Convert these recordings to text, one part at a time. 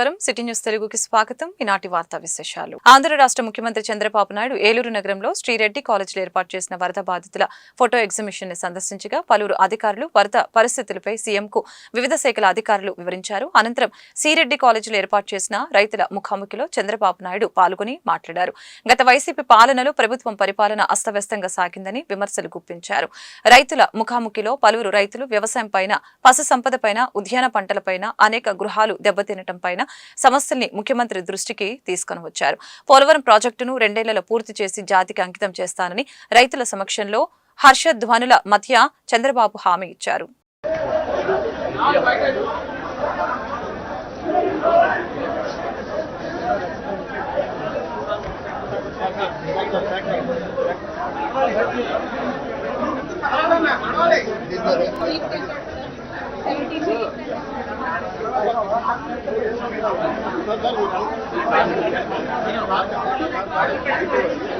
నమస్కారం. City news తెలుగుకి స్వాగతం. ఈనాటి వార్తా విశేషాలు. ఆంధ్ర రాష్ట్ర ముఖ్యమంత్రి చంద్రబాబు నాయుడు ఏలూరు నగరంలో శ్రీరెడ్డి కాలేజీలో ఏర్పాటు చేసిన వరద బాధితుల ఫోటో ఎగ్జిబిషన్ని సందర్శించగా పలువురు అధికారులు వరద పరిస్థితులపై సీఎంకు వివిధ శాఖల అధికారులు వివరించారు. అనంతరం సిరెడ్డి కాలేజీలో ఏర్పాటు చేసిన రైతుల ముఖాముఖిలో చంద్రబాబు నాయుడు పాల్గొని మాట్లాడారు. గత వైసీపీ పాలనలో ప్రభుత్వం పరిపాలన అస్తవ్యస్తంగా సాగిందని విమర్శలు గుప్పించారు. రైతుల ముఖాముఖిలో పలువురు రైతులు వ్యవసాయం పైన పశు సంపద పైన ఉద్యాన పంటలపైన అనేక గృహాలు దెబ్బతినటం పైన సమస్యల్ని ముఖ్యమంత్రి దృష్టికి తీసుకొని వచ్చారు. పోలవరం ప్రాజెక్టును రెండేళ్ళలో పూర్తి చేసి జాతికి అంకితం చేస్తానని రైతుల సమక్షంలో హర్షధ్వనుల మధ్య చంద్రబాబు హామీ ఇచ్చారు. 我到我，他那个也是，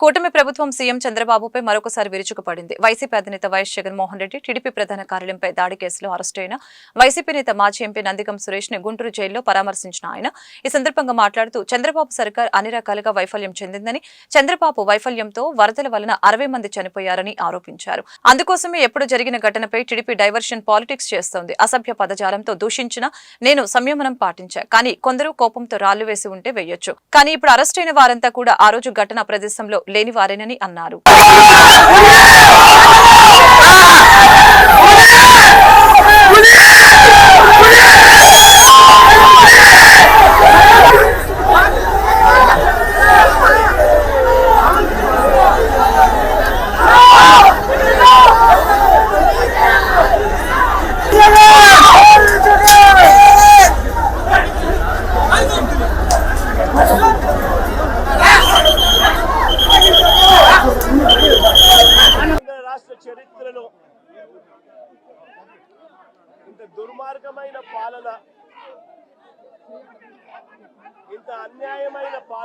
కూటమి ప్రభుత్వం సీఎం చంద్రబాబుపై మరొకసారి విరుచుకుపడింది. వైసీపీ అధినేత వైఎస్ జగన్మోహన్ రెడ్డి టీడీపీ ప్రధాన కార్యాలయంపై దాడి కేసులో అరెస్టైన వైసీపీ నేత మాజీ ఎంపీ నందిగం సురేష్ని గుంటూరు జైల్లో పరామర్శించిన ఆయన. ఈ సందర్భంగా మాట్లాడుతూ చంద్రబాబు సర్కార్ అన్ని రకాలుగా వైఫల్యం చెందిందని చంద్రబాబు వైఫల్యంతో వరదల వలన అరవై మంది చనిపోయారని ఆరోపించారు. అందుకోసమే ఎప్పుడు జరిగిన ఘటనపై టీడీపీ డైవర్షన్ పాలిటిక్స్ చేస్తోంది. అసభ్య పదజాలంతో దూషించిన నేను సంయమనం పాటించా. కానీ కొందరు కోపంతో రాళ్ళు వేసి ఉంటే వేయొచ్చు. కానీ ఇప్పుడు అరెస్టైన వారంతా కూడా ఆ రోజు ఘటన ప్రదేశంలో లేని వారేనని అన్నారు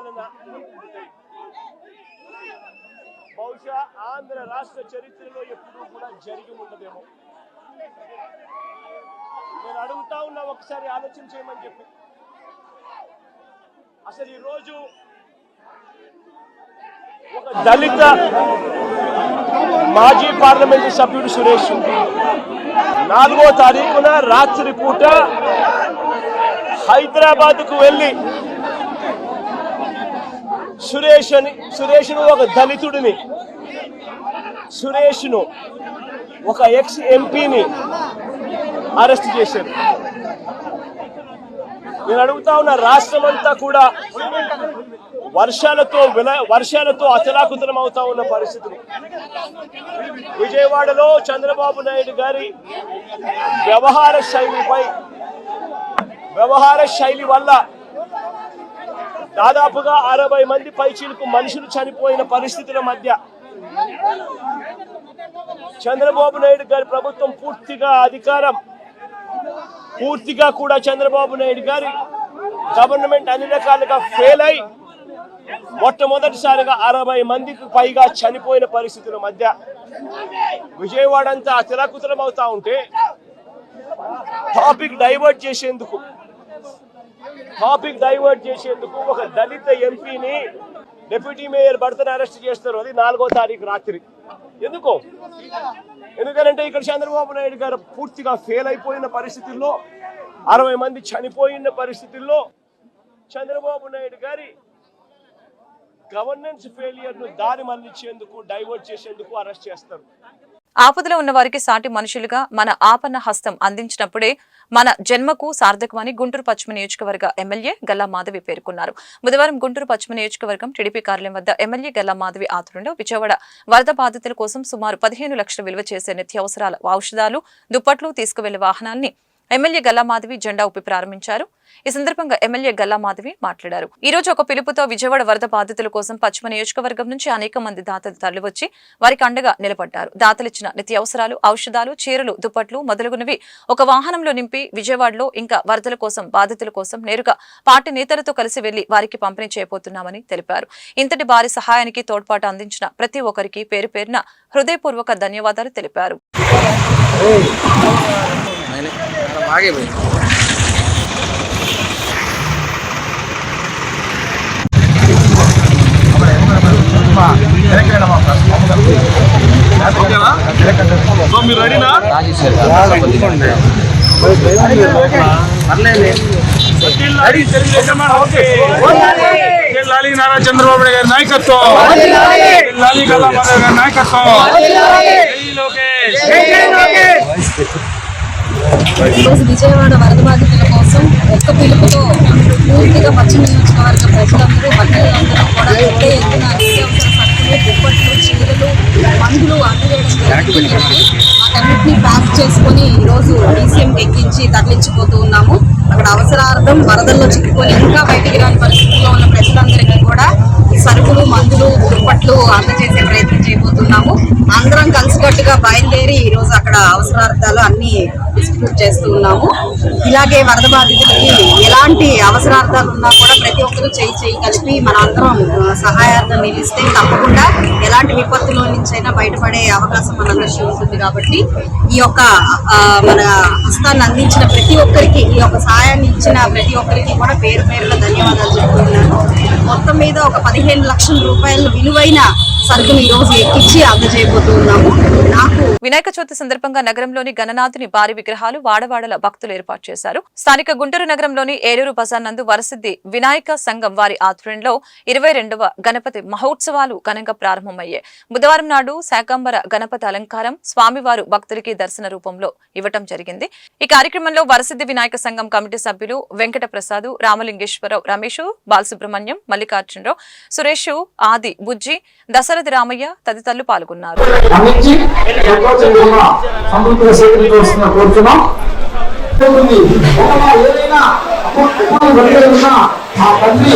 అన్యాయమైన బహుశా ఆంధ్ర రాష్ట్ర చరిత్రలో ఎప్పుడూ కూడా జరిగి ఉండదేమో. నేను అడుగుతా ఉన్నా ఒకసారి ఆలోచన చేయమని చెప్పి. అసలు ఈరోజు ఒక దళిత మాజీ పార్లమెంటు సభ్యుడు సురేష్ నాలుగో తారీఖున రాత్రి పూట హైదరాబాద్కు వెళ్ళి సురేష్ అని సురేష్ను ఒక దళితుడిని. సురేష్ను ఒక ఎక్స్ ఎంపీని అరెస్ట్ చేశారు. నేను అడుగుతా ఉన్న రాష్ట్రం అంతా కూడా వర్షాలతో విల వర్షాలతో అతలాకుతలం అవుతా ఉన్న పరిస్థితులు విజయవాడలో చంద్రబాబు నాయుడు గారి వ్యవహార శైలిపై వ్యవహార శైలి వల్ల దాదాపుగా అరవై మంది పైచీలకు మనుషులు చనిపోయిన పరిస్థితుల మధ్య చంద్రబాబు నాయుడు గారి ప్రభుత్వం పూర్తిగా అధికారం పూర్తిగా కూడా చంద్రబాబు నాయుడు గారి గవర్నమెంట్ అన్ని రకాలుగా ఫెయిల్ అయి మొట్టమొదటిసారిగా అరవై మందికి పైగా చనిపోయిన పరిస్థితుల మధ్య విజయవాడ అంతా అతలాకుతలం అవుతా ఉంటే టాపిక్ డైవర్ట్ చేసేందుకు టాపిక్ డైవర్ట్ చేసేందుకు ఒక దళిత ఎంపీని డిప్యూటీ మేయర్ భర్తను అరెస్ట్ చేస్తారు. అది నాలుగో తారీఖు రాత్రి. ఎందుకు? ఎందుకంటే ఇక్కడ చంద్రబాబు నాయుడు గారు పూర్తిగా ఫెయిల్ అయిపోయిన పరిస్థితుల్లో అరవై మంది చనిపోయిన పరిస్థితుల్లో చంద్రబాబు నాయుడు గారి గవర్నెన్స్ ఫెయిలియర్ను దారి మళ్ళించేందుకు డైవర్ట్ చేసేందుకు అరెస్ట్ చేస్తారు. ఆపదలో ఉన్న వారికి సాటి మనుషులుగా మన ఆపన్న హస్తం అందించినప్పుడే మన జన్మకు సార్థకమని గుంటూరు పశ్చిమ నియోజకవర్గ ఎమ్మెల్యే గల్లా మాధవి పేర్కొన్నారు. బుధవారం గుంటూరు పశ్చిమ నియోజకవర్గం టీడీపీ కార్యాలయం వద్ద ఎమ్మెల్యే గల్లా మాధవి ఆధ్వర్యంలో విజయవాడ వరద బాధితుల కోసం సుమారు పదిహేను లక్షల విలువ చేసే నిత్యావసరాల ఔషధాలు దుప్పట్లు తీసుకువెళ్ళే వాహనాన్ని ఎమ్మెల్యే గల్లామాధవి జెండా ఊపి ప్రారంభించారు. ఈ సందర్భంగా ఎమ్మెల్యే గల్లామాధవి మాట్లాడారు. ఈ రోజు ఒక పిలుపుతో విజయవాడ వరద బాధితుల కోసం పశ్చిమ నియోజకవర్గం నుంచి అనేక మంది దాతలు తరలివచ్చి వారికి అండగా నిలబడ్డారు. దాతలిచ్చిన నిత్యావసరాలు ఔషధాలు చీరలు దుప్పట్లు మొదలగునవి ఒక వాహనంలో నింపి విజయవాడలో ఇంకా వరదల కోసం బాధితుల కోసం నేరుగా పార్టీ నేతలతో కలిసి వెళ్ళి వారికి పంపిణీ చేయబోతున్నామని తెలిపారు. ఇంతటి భారీ సహాయానికి తోడ్పాటు అందించిన ప్రతి ఒక్కరికి పేరు పేరున హృదయపూర్వక ధన్యవాదాలు తెలిపారు. मैंने मैडम आगे भाई సో మీరు రెడీనా లాలి నారా చంద్రబాబు నాయుడు గారి నాయకత్వం లాలి గల్లా మాధవ్ గారి నాయకత్వం జై లోకేష్ ఈరోజు విజయవాడ వరద బాధితుల కోసం ఒక్క పిలుపుతో పూర్తిగా పశ్చిమ నియోజకవర్గ ప్రజలందరూ మహిళలందరూ కూడా పెద్ద ఎత్తున దుప్పట్లు చీరలు మందులు అందజేయడం వాటన్నిటిని ప్యాక్ చేసుకొని ఈరోజు డీసీఎంకి ఎక్కించి తరలించిపోతూ ఉన్నాము. అక్కడ అవసరార్థం వరదల్లో చిక్కుకొని ఇంకా బయటికి రాని పరిస్థితుల్లో ఉన్న ప్రజలందరికీ కూడా ఈ సరుకులు మందులు దుప్పట్లు అందజేసే ప్రయత్నం చేయబోతున్నాము. అందరం కలిసికట్టుగా బయలుదేరి ఈ రోజు అక్కడ అవసరార్థాలు అన్ని డిస్ట్రిబ్యూట్ చేస్తూ ఉన్నాము. ఇలాగే వరద బాధితులకి ఎలాంటి అవసరార్థాలు ఉన్నా కూడా ప్రతి ఒక్కరూ చేయి చేయి కలిపి మన అందరం ఆ, సహాయార్థం నిలిస్తే తప్పకుండా ఎలాంటి విపత్తులో నుంచైనా బయటపడే అవకాశం మనందరికీ ఉంటుంది కాబట్టి ఈ యొక్క మన హస్తాన్ని అందించిన ప్రతి ఒక్కరికి ఈ యొక్క సహాయాన్ని ఇచ్చిన ప్రతి ఒక్కరికి కూడా పేరు పేరున ధన్యవాదాలు చెప్తున్నాను మొత్తం మీద ఒక పదిహేను లక్షల రూపాయల విలువైన సరుకులు ఈ రోజు ఎక్కించి అందజేయబోతున్నాము నాకు వినాయక చవితి సందర్భంగా నగరంలోని గణనాథుని భారీ విగ్రహాలు వాడవాడల భక్తులు ఏర్పాటు చేశారు. స్థానిక గుంటూరు నగరంలోని ఏలూరు బజార్ నందు వరసిద్ధి వినాయక సంఘం వారి ఆధ్వర్యంలో ఇరవై రెండవ గణపతి మహోత్సవాలు ఘనంగా ప్రారంభమయ్యాయి బుధవారం నాడు శాకంబర గణపతి అలంకారం స్వామివారు భక్తులకి దర్శన రూపంలో ఇవ్వటం జరిగింది. ఈ కార్యక్రమంలో వరసిద్ధి వినాయక సంఘం కమిటీ సభ్యులు వెంకట ప్రసాద్ రామలింగేశ్వరరావు రమేష్ బాలసుబ్రహ్మణ్యం మల్లికార్జునరావు సురేష్ ఆది బుజ్జి దశరథి రామయ్య తదితరులు పాల్గొన్నారు. ఆ తండ్రి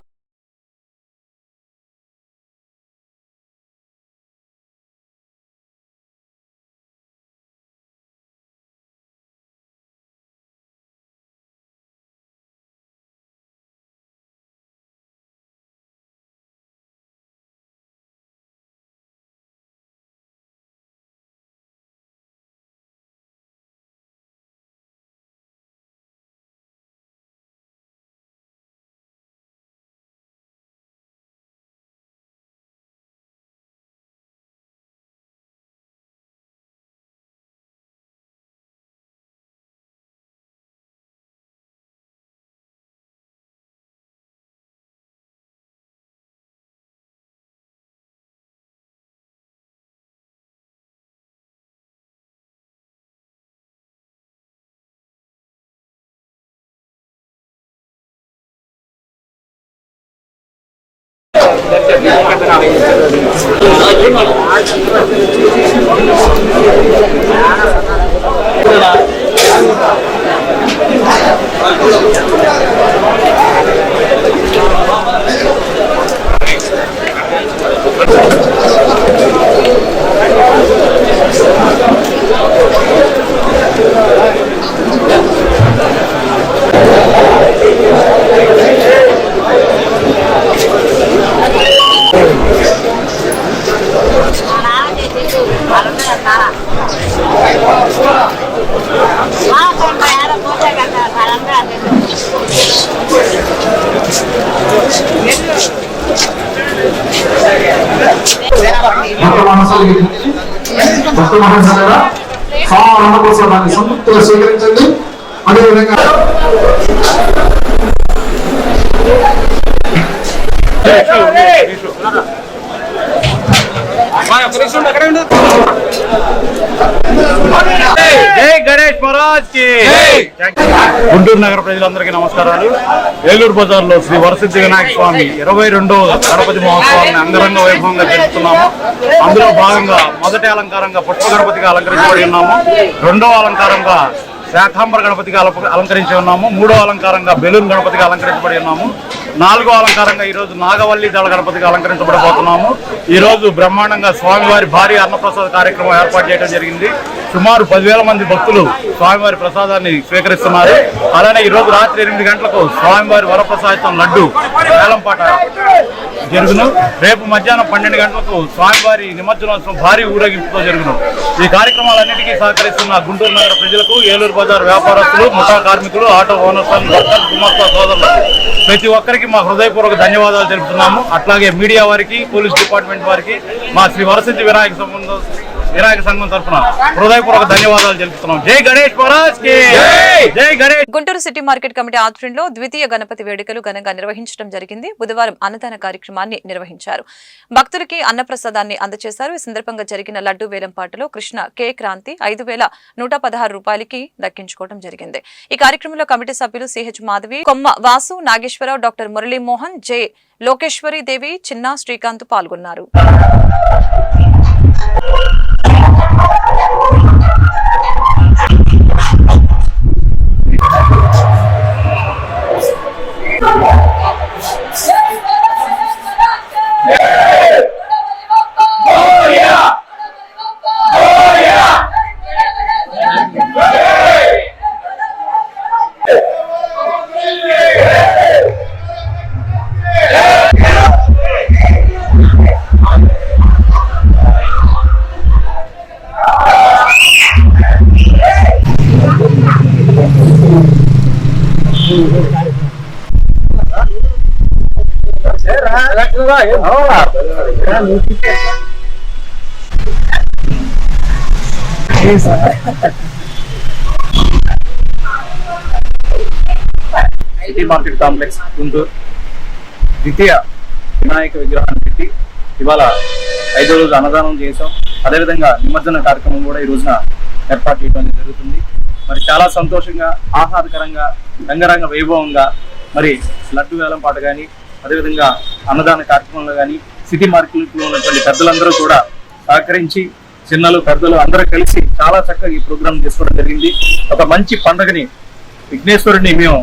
విధంగా నారా స్వీకరించండి అదేవిధంగా జై గణేష్ మహారాజ్కి. గుంటూరు నగర ప్రజలందరికీ నమస్కారాలు. ఏలూరు బజార్లో శ్రీ వరసిద్ధి వినాయక స్వామి ఇరవై రెండవ గణపతి మహోత్సవాన్ని అంగరంగ వైభవంగా జరుపుతున్నాము. అందులో భాగంగా మొదటి అలంకారంగా పుష్ప గణపతిగా అలంకరించబడి ఉన్నాము. రెండవ అలంకారంగా శాఖాంబర గణపతిగా అలంకరించి ఉన్నాము. మూడో అలంకారంగా బెలూన్ గణపతిగా అలంకరించబడి ఉన్నాము. నాలుగో అలంకారంగా ఈరోజు నాగవల్లి దళ గణపతిగా అలంకరించబడబోతున్నాము. ఈ రోజు బ్రహ్మాండంగా స్వామివారి భారీ అన్నప్రసాద కార్యక్రమం ఏర్పాటు చేయడం జరిగింది. సుమారు పదివేల మంది భక్తులు స్వామివారి ప్రసాదాన్ని స్వీకరిస్తున్నారు. అలానే ఈ రోజు రాత్రి ఎనిమిది గంటలకు స్వామివారి వరప్రసాదం లడ్డు వేలంపాట జరుగును. రేపు మధ్యాహ్నం పన్నెండు గంటలకు స్వామివారి నిమజ్జనోత్సవం భారీ ఊరేగింపుతో జరుగును. ఈ కార్యక్రమాలన్నిటికీ సహకరిస్తున్న గుంటూరు నగర ప్రజలకు ఏలూరు బజార్ వ్యాపారస్తులు ముఠా కార్మికులు ఆటో ఓనర్స్ అండ్ వర్కర్స్ గుమస్తా సోదరులు. ప్రతి ఒక్కరికి మా హృదయపూర్వక ధన్యవాదాలు తెలుపుతున్నాము. అట్లాగే మీడియా వారికి పోలీస్ డిపార్ట్మెంట్ వారికి మా శ్రీ వరసిద్ధి వినాయక సంబంధం వినాయక సంఘం తరఫున హృదయపూర్వక ధన్యవాదాలు తెలుపుతున్నాం. జై గణేష్ మహారాజ్కి! జై! Ganesh! Guntur city market committee ఆధ్వర్యంలో ద్వితీయ గణపతి వేడుకలు ఘనంగా నిర్వహించడం జరిగింది. బుధవారం అన్నదాన కార్యక్రమాన్ని నిర్వహించారు. భక్తులకి అన్నప్రసాదాన్ని అందజేశారు ఈ సందర్భంగా జరిగిన లడ్డు వేలంపాటలో కృష్ణ కే క్రాంతి ఐదు వేల నూట పదహారు రూపాయలకి దక్కించుకోవడం జరిగింది. ఈ కార్యక్రమంలో కమిటీ సభ్యులు CH Madhavi Komma Vasu Nageswara Rao doctor Murali Mohan J Lokeshwari Devi Chinna Srikanth పాల్గొన్నారు. Oh, my God. IT market complex Guntur. ద్వితీయ వినాయక విగ్రహాన్ని పెట్టి ఇవాళ ఐదో రోజు అన్నదానం చేసాం అదేవిధంగా నిమజ్జన కార్యక్రమం కూడా ఈ రోజున ఏర్పాటు చేయడం జరుగుతుంది. మరి చాలా సంతోషంగా ఆహ్లాదకరంగా రంగరంగ వైభవంగా మరి లడ్డు వేలం పాట కానీ అదేవిధంగా అన్నదాన కార్యక్రమంలో కానీ సిటీ మార్కెట్లో ఉన్నటువంటి పెద్దలందరూ కూడా సహకరించి చిన్నలు పెద్దలు అందరూ కలిసి చాలా చక్కగా ఈ ప్రోగ్రామ్ చేసుకోవడం జరిగింది. ఒక మంచి పండుగని విఘ్నేశ్వరుని మేము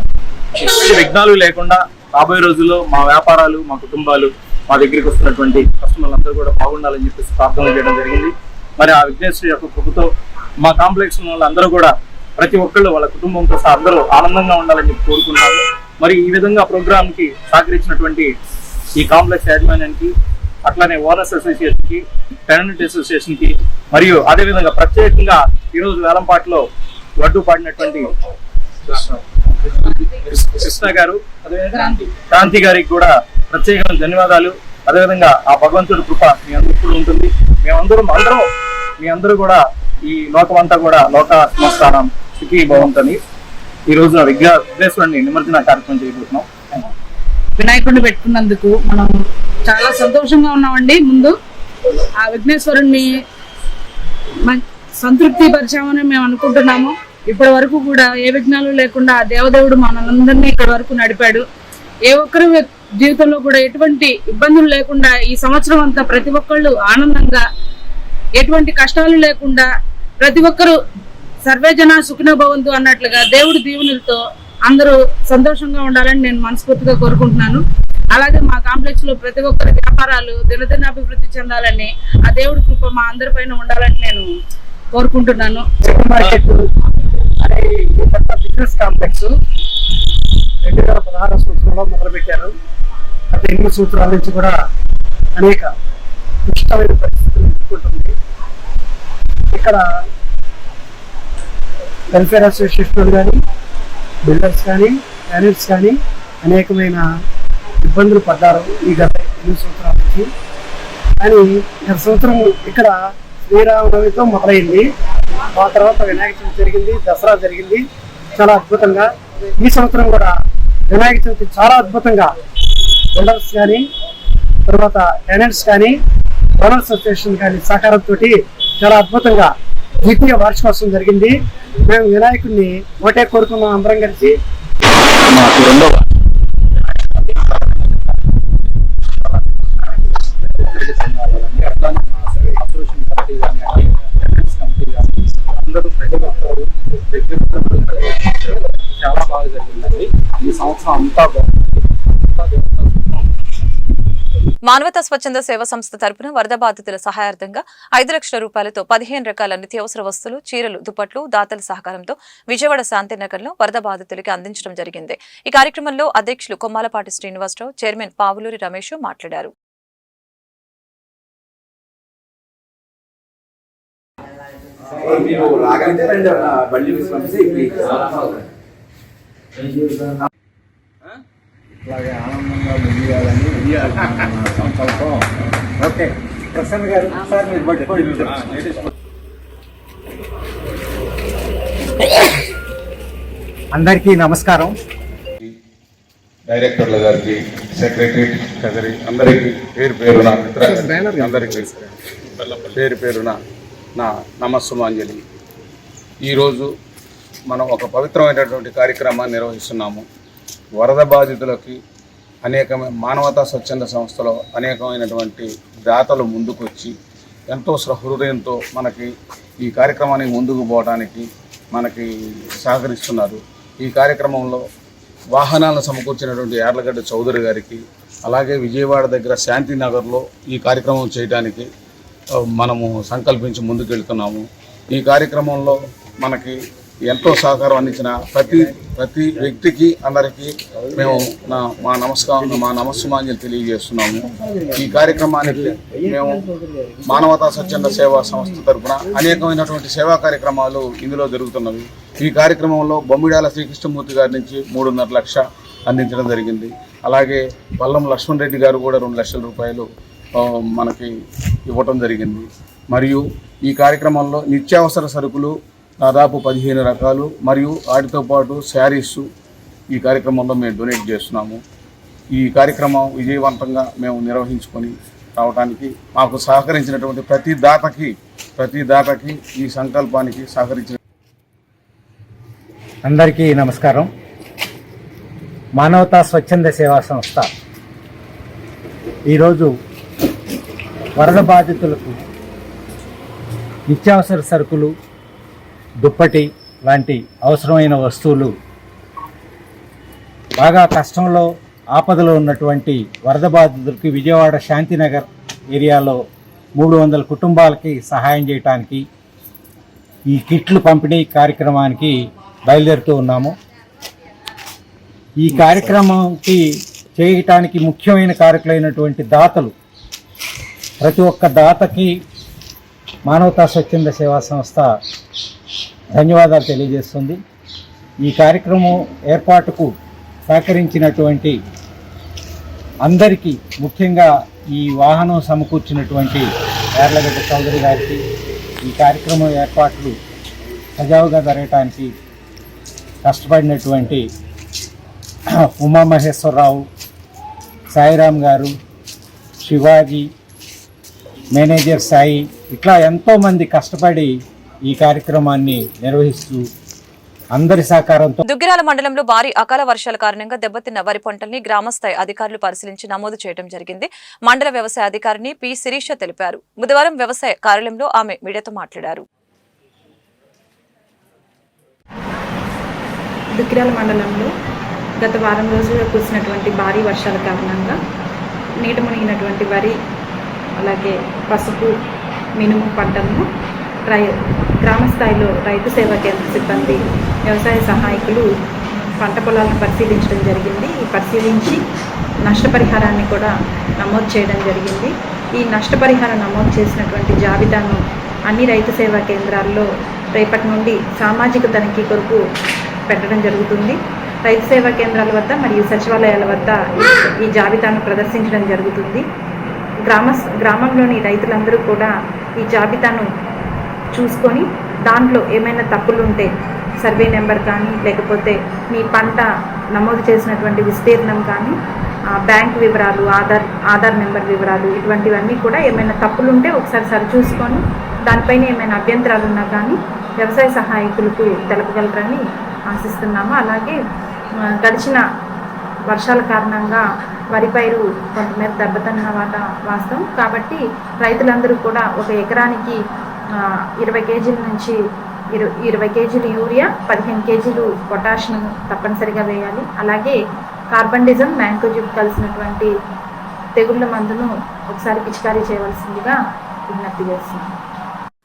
విఘ్నాలు లేకుండా రాబోయే రోజుల్లో మా వ్యాపారాలు మా కుటుంబాలు మా దగ్గరికి వస్తున్నటువంటి కస్టమర్లు అందరూ కూడా బాగుండాలని చెప్పేసి ప్రార్థన చేయడం జరిగింది. మరి ఆ విఘ్నేశ్వరి యొక్క కృపతో మా కాంప్లెక్స్ వాళ్ళందరూ కూడా ప్రతి ఒక్కళ్ళు వాళ్ళ కుటుంబంతో సహా అందరూ ఆనందంగా ఉండాలని చెప్పి మరి ఈ విధంగా ప్రోగ్రామ్కి సహకరించినటువంటి ఈ కాంప్లెక్స్ యాజమాన్యానికి అట్లానే ఓనర్స్ అసోసియేషన్కి టెనెంట్ అసోసియేషన్కి మరియు అదేవిధంగా ప్రత్యేకంగా ఈరోజు వేలంపాట్లో వడ్డు పాడినటువంటి కృష్ణ గారు క్రాంతి. గారికి కూడా ప్రత్యేకమైన ధన్యవాదాలు. అదేవిధంగా ఆ భగవంతుడి కృప మీ అందరూ కూడా ఉంటుంది. మేమందరం అందరం మీ అందరూ కూడా ఈ లోకమంతా కూడా లోక సమస్థానం సుఖీ బాగుంటుంది. ఈ రోజు విఘ్న విఘ్నేశ్వరుని నిమజ్జన కార్యక్రమం చేయబోతున్నాం. వినాయకుడిని పెట్టుకున్నందుకు మనం చాలా సంతోషంగా ఉన్నామండి. ముందు ఆ విఘ్నేశ్వరుణ్ణి సంతృప్తి పరిచామని మేము అనుకుంటున్నాము. ఇప్పటి వరకు కూడా ఏ విఘ్నాలు లేకుండా ఆ దేవదేవుడు మనందరినీ ఇక్కడి వరకు నడిపాడు. ఏ ఒక్కరి జీవితంలో కూడా ఎటువంటి ఇబ్బందులు లేకుండా ఈ సంవత్సరం అంతా ప్రతి ఒక్కళ్ళు ఆనందంగా ఎటువంటి కష్టాలు లేకుండా ప్రతి ఒక్కరు సర్వే జన భవంతు అన్నట్లుగా దేవుడి దీవెనలతో అందరూ సంతోషంగా ఉండాలని నేను మనస్ఫూర్తిగా కోరుకుంటున్నాను. అలాగే మా కాంప్లెక్స్లో ప్రతి ఒక్కరి వ్యాపారాలు దినదిన అభివృద్ధి చెందాలని ఆ దేవుడి కృప మా అందరి పైన ఉండాలని నేను కోరుకుంటున్నాను. మార్కెట్ అనే బిజినెస్ కాంప్లెక్స్ రెండు వేల పదహారు సంవత్సరంలో మొదలుపెట్టారు. గత ఎనిమిది సంవత్సరాల నుంచి కూడా అనేక క్లిష్టమైన పరిస్థితులు ఎదుర్కొంటుంది. ఇక్కడ వెల్ఫేర్ అసోసియేషన్ కానీ బిల్డర్స్ కానీ ప్యారెంట్స్ కానీ అనేకమైన ఇబ్బందులు పడ్డారు ఈ గత ఎనిమిది సంవత్సరాల నుంచి కానీ గత సంవత్సరం ఇక్కడ శ్రీరామనవమితో మొదలైంది. ఆ తర్వాత వినాయక చవితి జరిగింది దసరా జరిగింది. చాలా అద్భుతంగా. ఈ సంవత్సరం కూడా వినాయక చవితి చాలా అద్భుతంగా. బిల్డర్స్ కానీ తర్వాత టెనెంట్స్ కానీ ఓనర్స్ అసోసియేషన్ కానీ సహకారంతో చాలా అద్భుతంగా ద్వితీయ వార్షికోత్సవం జరిగింది. మేము వినాయకుడిని ఒకటే కోరుకున్నాం అందరం కలిసి. మాకు రెండవ చాలా బాగా జరిగిందండి. ఈ సంవత్సరం అంతా బాగుంది. మానవతా స్వచ్ఛంద సేవా సంస్థ తరపున వరద బాధితుల సహాయార్థంగా ఐదు లక్షల రూపాయలతో పదిహేను రకాల నిత్యావసర వస్తువులు చీరలు దుప్పట్లు దాతల సహకారంతో విజయవాడ శాంతినగర్లో వరద బాధితులకి అందించడం జరిగింది. ఈ కార్యక్రమంలో అధ్యక్షులు కొమ్మాలపాటి శ్రీనివాసరావు చైర్మన్ పావులూరి రమేష్ మాట్లాడారు. మీరు రాగలిగితే రండి బండి పంపిస్తే ఇట్లాగే ఆనందంగా ముగియాలని సంకల్పం. ఓకే ప్రసన్న గారు సార్ మీరు పట్టుకోండి. అందరికీ నమస్కారం. డైరెక్టర్ల గారికి సెక్రటరీ ట్రెజరీ అందరికీ పేరు పేరున మిత్ర అందరికీ పేరు పేరున నా నమస్సుమాంజలి. ఈరోజు మనం ఒక పవిత్రమైనటువంటి కార్యక్రమాన్ని నిర్వహిస్తున్నాము. వరద బాధితులకి అనేకమైన మానవతా స్వచ్ఛంద సంస్థలో అనేకమైనటువంటి దాతలు ముందుకొచ్చి ఎంతో సహృదయంతో మనకి ఈ కార్యక్రమానికి ముందుకు పోవడానికి మనకి సహకరిస్తున్నారు. ఈ కార్యక్రమంలో వాహనాలను సమకూర్చినటువంటి యార్లగడ్డ చౌదరి గారికి అలాగే విజయవాడ దగ్గర శాంతినగర్లో ఈ కార్యక్రమం చేయడానికి మనము సంకల్పించి ముందుకెళ్తున్నాము. ఈ కార్యక్రమంలో మనకి ఎంతో సహకారం అందించిన ప్రతి ప్రతి వ్యక్తికి అందరికీ మేము నా మా నమస్కారం మా నమస్సుమాంజలి తెలియజేస్తున్నాము. ఈ కార్యక్రమానికి మేము మానవతా స్వచ్ఛంద సేవా సంస్థ తరఫున అనేకమైనటువంటి సేవా కార్యక్రమాలు ఇందులో జరుగుతున్నవి. ఈ కార్యక్రమంలో బొమ్మిడాల శ్రీకృష్ణమూర్తి గారి నుంచి మూడున్నర లక్ష అందించడం జరిగింది. అలాగే వల్లం లక్ష్మణ్ రెడ్డి గారు కూడా రెండు లక్షల రూపాయలు మనకి ఇవ్వటం జరిగింది. మరియు ఈ కార్యక్రమంలో నిత్యావసర సరుకులు దాదాపు పదిహేను రకాలు మరియు వాటితో పాటు శారీస్ ఈ కార్యక్రమంలో మేము డొనేట్ చేస్తున్నాము. ఈ కార్యక్రమం విజయవంతంగా మేము నిర్వహించుకొని రావడానికి మాకు సహకరించినటువంటి ప్రతి దాతకి ప్రతి దాతకి ఈ సంకల్పానికి సహకరించిన అందరికీ నమస్కారం. మానవతా స్వచ్ఛంద సేవా సంస్థ ఈరోజు వరద బాధితులకు నిత్యావసర సరుకులు దుప్పటి లాంటి అవసరమైన వస్తువులు. బాగా కష్టంలో ఆపదలో ఉన్నటువంటి వరద బాధితులకి విజయవాడ శాంతినగర్ ఏరియాలో మూడు వందల కుటుంబాలకి సహాయం చేయటానికి ఈ కిట్లు పంపిణీ కార్యక్రమానికి బయలుదేరుతూ ఉన్నాము. ఈ కార్యక్రమంకి చేయటానికి ముఖ్యమైన కారకులైనటువంటి దాతలు. ప్రతి ఒక్క దాతకి మానవతా స్వచ్ఛంద సేవా సంస్థ ధన్యవాదాలు తెలియజేస్తుంది. ఈ కార్యక్రమం ఏర్పాటుకు సహకరించినటువంటి అందరికీ ముఖ్యంగా ఈ వాహనం సమకూర్చినటువంటి యార్లగడ్డ చౌదరి గారికి ఈ కార్యక్రమం ఏర్పాట్లు సజావుగా జరగటానికి కష్టపడినటువంటి ఉమామహేశ్వరరావు సాయిరామ్ గారు శివాజీ మేనేజర్ సాయి ఇట్లా ఎంతోమంది కష్టపడి ఈ కార్యక్రమాన్ని నిర్వహిస్తూ అందరి సహకారంతో దుగ్గిరాల మండలంలో భారీ అకాల వర్షాల కారణంగా దెబ్బతిన్న వరి పంటల్ని గ్రామస్థాయి అధికారులు పరిశీలించి నమోదు చేయడం జరిగింది. మండల వ్యవసాయ అధికారిని పి. శిరీష తెలిపారు. బుధవారం వ్యవసాయ కార్యాలయంలో ఆమె మీడియాతో మాట్లాడారు. దుక్కిరాల మండలంలో గత వారం రోజులుగా కురిసినటువంటి భారీ వర్షాల కారణంగా నీట మునిగినటువంటి వరి అలాగే పసుపు మినుము పంటలను రై గ్రామ స్థాయిలో రైతు సేవా కేంద్ర సిబ్బంది వ్యవసాయ సహాయకులు పంట పొలాలను పరిశీలించడం జరిగింది. ఈ పరిశీలించి నష్టపరిహారాన్ని కూడా నమోదు చేయడం జరిగింది. ఈ నష్టపరిహారం నమోదు చేసినటువంటి జాబితాను అన్ని రైతు సేవా కేంద్రాల్లో రేపటి నుండి సామాజిక తనిఖీ కొరకు పెట్టడం జరుగుతుంది. రైతు సేవా కేంద్రాల వద్ద మరియు సచివాలయాల వద్ద ఈ జాబితాను ప్రదర్శించడం జరుగుతుంది. గ్రామ గ్రామంలోని రైతులందరూ కూడా ఈ జాబితాను చూసుకొని దాంట్లో ఏమైనా తప్పులు ఉంటే సర్వే నెంబర్ కానీ లేకపోతే మీ పంట నమోదు చేసినటువంటి విస్తీర్ణం కానీ బ్యాంక్ వివరాలు ఆధార్ ఆధార్ నెంబర్ వివరాలు ఇటువంటివన్నీ కూడా ఏమైనా తప్పులు ఉంటే ఒకసారి సరిచూసుకొని దానిపైన ఏమైనా అభ్యంతరాలు ఉన్నా కానీ వ్యవసాయ సహాయకులకు తెలపగలరని ఆశిస్తున్నాము. అలాగే గడిచిన వర్షాల కారణంగా వరి పైరు కొంతమేర దెబ్బతిన్న వాట వాస్తవం. కాబట్టి రైతులందరూ కూడా ఒక ఎకరానికి ఇరవై కేజీల నుంచి ఇరు ఇరవై కేజీలు యూరియా పదిహేను కేజీలు పొటాషియం తప్పనిసరిగా వేయాలి. అలాగే కార్బండిజం మ్యాంకోజిబ్ కలిసినటువంటి తెగుళ్ళ మందును ఒకసారి పిచికారీ చేయవలసిందిగా విజ్ఞప్తి చేస్తున్నాను.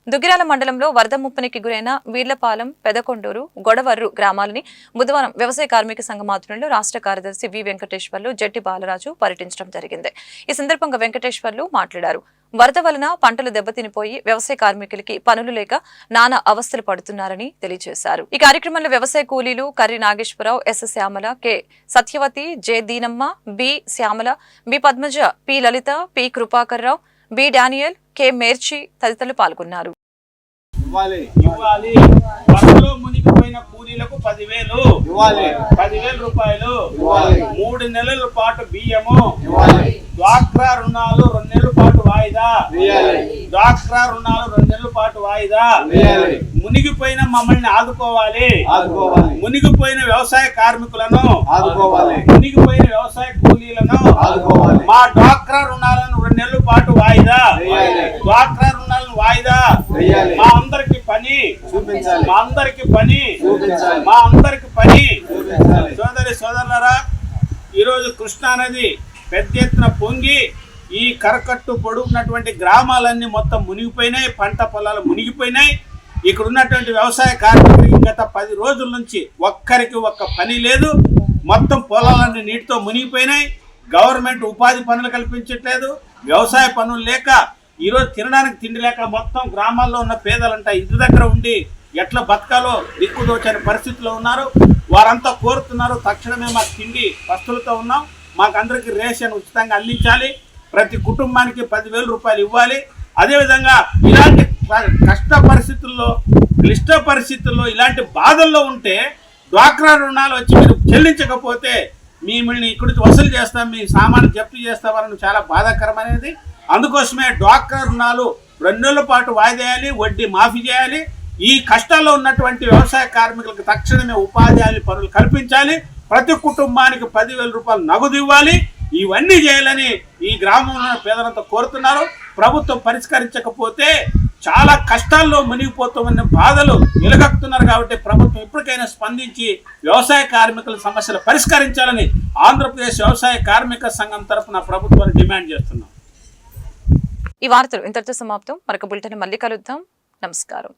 దుగ్గిరాల మండలంలో వరద ముప్పనికి గురైన వీర్లపాలెం పెదకొండూరు గొడవర్రు గ్రామాలని బుధవారం వ్యవసాయ కార్మిక సంఘం ఆధ్వర్యంలో రాష్ట్ర కార్యదర్శి వి వెంకటేశ్వర్లు జట్టి బాలరాజు పర్యటించడం జరిగింది. ఈ సందర్భంగా వెంకటేశ్వర్లు మాట్లాడారు. వరద వలన పంటలు దెబ్బతినిపోయి వ్యవసాయ కార్మికులకి పనులు లేక నానా అవస్థలు పడుతున్నారని తెలియజేశారు. ఈ కార్యక్రమంలో వ్యవసాయ కూలీలు Karri Nageswara Rao S Shyamala K Satyavathi J Deenamma B Shyamala B Padmaja P Lalitha P Krupakar Rao B Daniel K Merchi తదితరులు పాల్గొన్నారు ఇవ్వాలి ఇవ్వాలి వరదలో మునిగిపోయిన కూలీలకు పదివేలు ఇవ్వాలి. పదివేల రూపాయలు ఇవ్వాలి. మూడు నెలల పాటు బియ్యము ఇవ్వాలి. డ్వాక్రా రుణాలు రెండు నెలల పాటు వాయిదా రుణాలు రెండు నెలల పాటు వాయిదా. మునిగిపోయిన మమ్మల్ని ఆదుకోవాలి ఆదుకోవాలి. మునిగిపోయిన వ్యవసాయ కార్మికులను ఆదుకోవాలి. మునిగిపోయిన వ్యవసాయ కూలీలను ఆదుకోవాలి. మా డ్వాక్రా రుణాలను రెండు నెలల పాటు వాయిదా. డ్వాక్రా రుణాలను వాయిదా. మా అందరికి పని చూపించాలి. మా అందరికి పని చూపించాలి. మా అందరికి పని చూపించాలి. సోదరి సోదరులారా ఈరోజు కృష్ణా నది పెద్ద ఎత్తున పొంగి ఈ కరకట్టు పొడుగున్నటువంటి గ్రామాలన్నీ మొత్తం మునిగిపోయినాయి పంట పొలాలు మునిగిపోయినాయి. ఇక్కడ ఉన్నటువంటి వ్యవసాయ కార్మికులకి గత పది రోజుల నుంచి ఒక్కరికి ఒక్క పని లేదు. మొత్తం పొలాలన్నీ నీటితో మునిగిపోయినాయి. గవర్నమెంట్ ఉపాధి పనులు కల్పించట్లేదు. వ్యవసాయ పనులు లేక ఈరోజు తినడానికి తిండి లేక మొత్తం గ్రామాల్లో ఉన్న పేదలంతా ఇంటి దగ్గర ఉండి ఎట్లా బతకాలో దిక్కుదోచని పరిస్థితిలో ఉన్నారు. వారంతా కోరుతున్నారు తక్షణమే మాకు తిండి వస్తువులతో ఉన్నాం. మాకు రేషన్ ఉచితంగా అందించాలి. ప్రతి కుటుంబానికి పదివేల రూపాయలు ఇవ్వాలి. అదేవిధంగా ఇలాంటి కష్ట పరిస్థితుల్లో క్లిష్ట పరిస్థితుల్లో ఇలాంటి బాధల్లో ఉంటే డ్వాక్రా రుణాలు వచ్చి మీరు చెల్లించకపోతే మిమ్మల్ని ఇక్కడికి వసూలు చేస్తాం మీ సామాన్లు జప్తు చేస్తామని చాలా బాధాకరమైనది. అందుకోసమే డ్వాక్రా రుణాలు రెండు నెలల పాటు వాయిదేయాలి వడ్డీ మాఫీ చేయాలి. ఈ కష్టాల్లో ఉన్నటువంటి వ్యవసాయ కార్మికులకు తక్షణమే ఉపాధి పనులు కల్పించాలి. ప్రతి కుటుంబానికి పదివేల రూపాయలు నగదు ఇవ్వాలి. ఇవన్నీ చేయాలని ఈ గ్రామంలో పేదలంతా కోరుతున్నారు. ప్రభుత్వం పరిష్కరించకపోతే చాలా కష్టాల్లో మునిగిపోతామన్న బాధలు నిలగక్కుతున్నారు కాబట్టి ప్రభుత్వం ఇప్పటికైనా స్పందించి వ్యవసాయ కార్మికుల సమస్యలు పరిష్కరించాలని ఆంధ్రప్రదేశ్ వ్యవసాయ కార్మిక సంఘం తరఫున ప్రభుత్వాన్ని డిమాండ్ చేస్తున్నాం. ఈ వార్తలు ఇంతటితో సమాప్తం. మరొక బులెటిన్ మళ్ళీ కలుద్దాం. నమస్కారం.